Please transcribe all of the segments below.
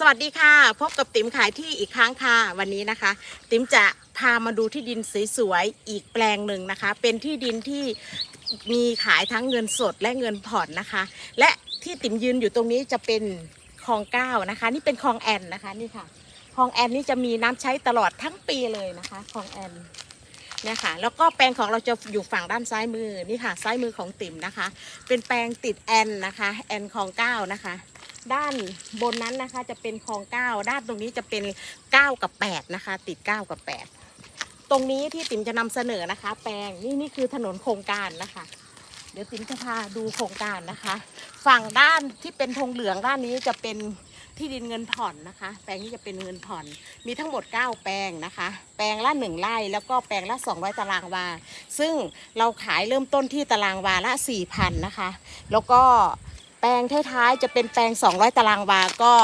สวัสดีค่ะ พบกับติ๋มขายที่อีกครั้งค่ะ วันนี้นะคะ ติ๋มจะพามาดูที่ดินสวยๆอีกแปลงหนึ่งนะคะ เป็นที่ดินที่มีขายทั้งเงินสดและเงินผ่อนนะคะ และที่ติ๋มยืนอยู่ตรงนี้จะเป็นคลองเก้านะคะ นี่เป็นคลองแอนนะคะนี่ค่ะคลองแอนนี่จะมีน้ำใช้ตลอดทั้งปีเลยนะคะคลองแอนเนี่ยค่ะแล้วก็แปลงของเราจะอยู่ฝั่งด้านซ้ายมือนี่ค่ะ ซ้ายมือของติ๋มนะคะ เป็นแปลงติดแอนนะคะแอนคลองเก้านะคะ ด้านบนนั้นนะคะ จะเป็นคลองเก้าด้านตรงนี้จะเป็นเก้ากับแปดนะคะ ติดเก้ากับแปดตรงนี้ที่ติ๋มจะนำเสนอนะคะ แปลงนี่นี่คือถนนโครงการนะคะ เดี๋ยวติ๋มจะพาดูโครงการนะคะ ฝั่งด้านที่เป็นธงเหลืองด้านนี้จะเป็นที่ดินเงินผ่อนนะคะ แปลงนี้จะเป็นเงินผ่อน มีทั้งหมด 9 แปลงนะคะ แปลงละ 1 ไร่ แล้วก็แปลงละ 200 ตารางวา ซึ่งเราขายเริ่มต้นที่ตารางวาละ 4,000นะคะ แล้วก็ ลงท้ายๆจะเป็นแปลง 200 ตารางวา ก็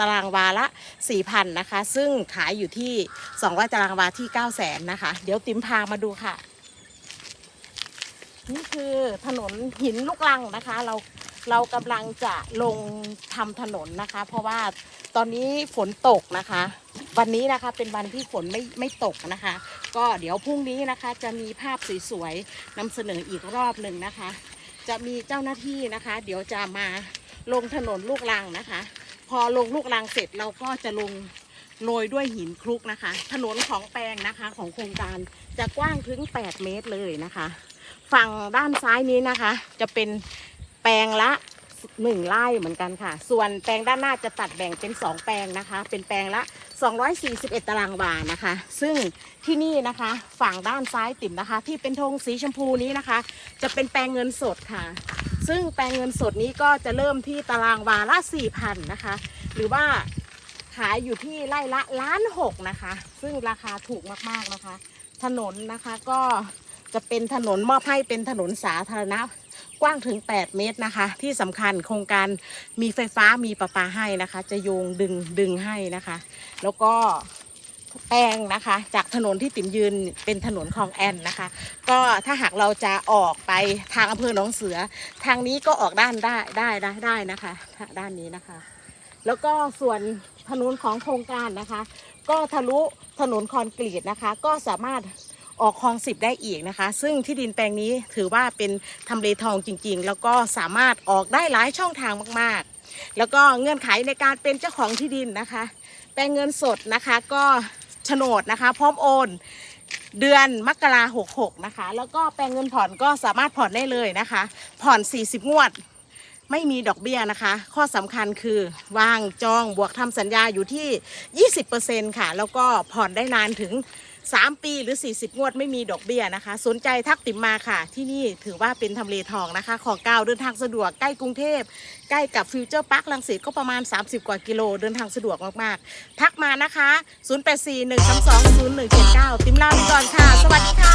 ตารางวาละ 4,000นะคะ ซึ่งขายอยู่ที่ 200 ตารางวาที่9 0 0 0 0นะคะ เดี๋ยวติ๋มพามาดูค่ะ นี่คือถนนหินลูกลังนะคะ เราเรากำลังจะลงทำถนนนะคะ เพราะว่าตอนนี้ฝนตกนะคะ วันนี้นะคะเป็นวันที่ฝนไม่ไม่ตกนะคะ ก็เดี๋ยวพรุ่งนี้นะคะจะมีภาพสวยๆนำเสนออีกรอบหนึ่งนะคะ จะมีเจ้าหน้าที่นะคะ เดี๋ยวจะมาลงถนนลูกรังนะคะ พอลงลูกรังเสร็จเราก็จะลงโรยด้วยหินคลุกนะคะ ถนนของแปลงนะคะของโครงการจะกว้างถึง 8 เมตรเลยนะคะ ฝั่งด้านซ้ายนี้นะคะ จะเป็นแปลงละ หนึ่งไร่เหมือนกันค่ะ ส่วนแปลงด้านหน้าจะตัดแบ่งเป็น 2 แปลงนะคะ เป็นแปลงละ 241 ตารางวานะคะ ซึ่งที่นี่นะคะ ฝั่งด้านซ้ายติ่มนะคะ ที่เป็นธงสีชมพูนี้นะคะ จะเป็นแปลงเงินสดค่ะ ซึ่งแปลงเงินสดนี้ก็จะเริ่มที่ตารางวาละ4,000นะคะ หรือว่าขายอยู่ที่ไร่ละล้านหกนะคะ ซึ่งราคาถูกมากๆนะคะ ถนนนะคะก็จะเป็นถนนมอบให้เป็นถนนสาธารณะ กว้างถึง 8 เมตรนะคะ ที่สำคัญโครงการมีไฟฟ้ามีประปาให้นะคะ จะโยงดึงดึงให้นะคะ แล้วก็แปลงนะคะ จากถนนที่ติ๋มยืนเป็นถนนคลองแอนนะคะ ก็ถ้าหากเราจะออกไปทางอำเภอหนองเสือ ทางนี้ก็ออกด้านได้ได้ได้ได้นะคะ ด้านนี้นะคะ แล้วก็ส่วนถนนของโครงการนะคะ ก็ทะลุถนนคอนกรีตนะคะ ก็สามารถ ออกคลองสิบได้อีกนะคะ ซึ่งที่ดินแปลงนี้ถือว่าเป็นทำเลทองจริง ๆ แล้วก็สามารถออกได้หลายช่องทางมากๆ แล้วก็เงื่อนไขในการเป็นเจ้าของที่ดินนะคะ แปลงเงินสดนะคะก็โฉนดนะคะ พร้อมโอนเดือนมกราหกหกนะคะ แล้วก็แปลงเงินผ่อนก็สามารถผ่อนได้เลยนะคะ ผ่อน 40 งวด ไม่มีดอกเบี้ยนะคะ ข้อสำคัญคือวางจองบวกทำสัญญาอยู่ที่ 20%ค่ะ แล้วก็ผ่อนได้นานถึง 3 ปีหรือ 40 งวดไม่มีดอกเบี้ยนะคะ สนใจทักติมมาค่ะ ที่นี่ถือว่าเป็นทำเลทองนะคะขอเก้าเดินทางสะดวกใกล้กรุงเทพ ใกล้กับฟิวเจอร์พาร์คลังสิตก็ประมาณ 30 กว่ากิโลเดินทางสะดวกมากๆ ทักมานะคะ 0841320179 ติมลาไปก่อนค่ะ สวัสดีค่ะ